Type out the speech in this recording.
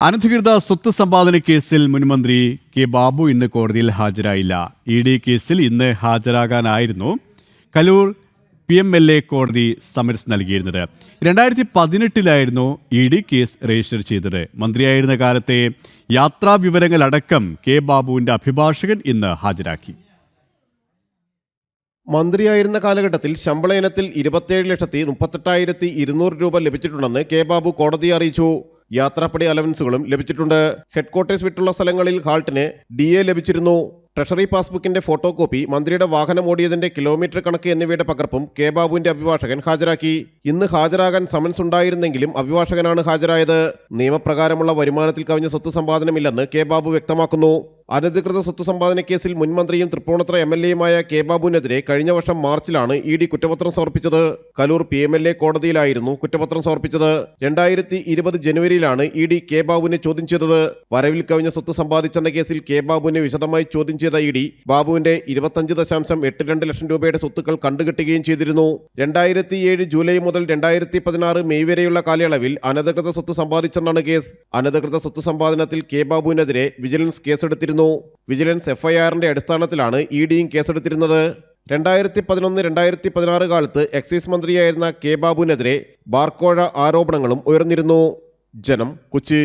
അനധികൃത സ്വത്ത് സമ്പാദന കേസിൽ മുൻമന്ത്രി കെ ബാബു ഇന്ന് കോടതിയിൽ ഹാജരായില്ല. ഇ ഡി കേസിൽ ഇന്ന് ഹാജരാകാനായിരുന്നു Kaloor P M L A കോടതി സമൻസ് നൽകിയിരുന്നത്. രണ്ടായിരത്തി പതിനെട്ടിലായിരുന്നു ഇ ഡി കേസ് രജിസ്റ്റർ ചെയ്തത്. മന്ത്രിയായിരുന്ന കാലത്തെ യാത്രാ വിവരങ്ങളടക്കം കെ ബാബുവിന്റെ അഭിഭാഷകൻ ഇന്ന് ഹാജരാക്കി. മന്ത്രിയായിരുന്ന കാലഘട്ടത്തിൽ ശമ്പള ഇനത്തിൽ ഇരുപത്തിയേഴ് ലക്ഷത്തി മുപ്പത്തെട്ടായിരത്തി ഇരുന്നൂറ് രൂപ ലഭിച്ചിട്ടുണ്ടെന്ന് കെ ബാബു കോടതിയെ അറിയിച്ചു. യാത്രാപ്പടി അലവൻസുകളും ലഭിച്ചിട്ടുണ്ട്. ഹെഡ്ക്വാർട്ടേഴ്സ് വിട്ടുള്ള സ്ഥലങ്ങളിൽ ഹാൾട്ടിന് ഡി എ ലഭിച്ചിരുന്നു. ട്രഷറി പാസ്ബുക്കിന്റെ ഫോട്ടോ കോപ്പി മന്ത്രിയുടെ വാഹനം ഓടിയതിന്റെ കിലോമീറ്റർ കണക്ക് എന്നിവയുടെ പകർപ്പും കെ ബാബുവിന്റെ അഭിഭാഷകൻ ഹാജരാക്കി. ഇന്ന് ഹാജരാകാൻ സമൻസ് ഉണ്ടായിരുന്നെങ്കിലും അഭിഭാഷകനാണ് ഹാജരായത്. നിയമപ്രകാരമുള്ള വരുമാനത്തിൽ കവിഞ്ഞ സ്വത്ത് സമ്പാദനമില്ലെന്ന് കെ ബാബു വ്യക്തമാക്കുന്നു. അനധികൃത സ്വത്ത് സമ്പാദന കേസിൽ മുൻമന്ത്രിയും തൃപ്പൂണിത്ര എം എൽ എയുമായ കെ ബാബുവിനെതിരെ കഴിഞ്ഞ വർഷം മാർച്ചിലാണ് ഇ ഡി കുറ്റപത്രം സമർപ്പിച്ചത്. Kaloor P M L A കോടതിയിലായിരുന്നു കുറ്റപത്രം സമർപ്പിച്ചത്. രണ്ടായിരത്തി ഇരുപത് ജനുവരിയിലാണ് ഇ ഡി കെ ബാബുവിനെ ചോദ്യം ചെയ്തത്. വരവിൽ കവിഞ്ഞ സ്വത്ത് സമ്പാദിച്ചെന്ന കേസിൽ കെ ബാബുവിനെ വിശദമായി ചോദ്യം ചെയ്ത ഇ ഡി ബാബുവിന്റെ ഇരുപത്തഞ്ച് ദശാംശം എട്ട് രണ്ട് ലക്ഷം രൂപയുടെ സ്വത്തുക്കൾ കണ്ടുകെട്ടുകയും ചെയ്തിരുന്നു. രണ്ടായിരത്തി ഏഴ് ജൂലൈ മുതൽ രണ്ടായിരത്തി പതിനാറ് മെയ് വരെയുള്ള കാലയളവിൽ അനധികൃത സ്വത്ത് സമ്പാദിച്ചെന്നാണ് കേസ്. അനധികൃത സ്വത്ത് സമ്പാദനത്തിൽ കെ ബാബുവിനെതിരെ വിജിലൻസ് കേസെടുത്തിരുന്നു. വിജിലൻസ് എഫ്ഐആറിന്റെ അടിസ്ഥാനത്തിലാണ് ഇ ഡിയും കേസെടുത്തിരുന്നത്. രണ്ടായിരത്തി പതിനൊന്ന് രണ്ടായിരത്തി പതിനാറ് കാലത്ത് എക്സൈസ് മന്ത്രിയായിരുന്ന കെ ബാബുവിനെതിരെ ബാർക്കോഴ ആരോപണങ്ങളും ഉയർന്നിരുന്നു. ജനം കൊച്ചി.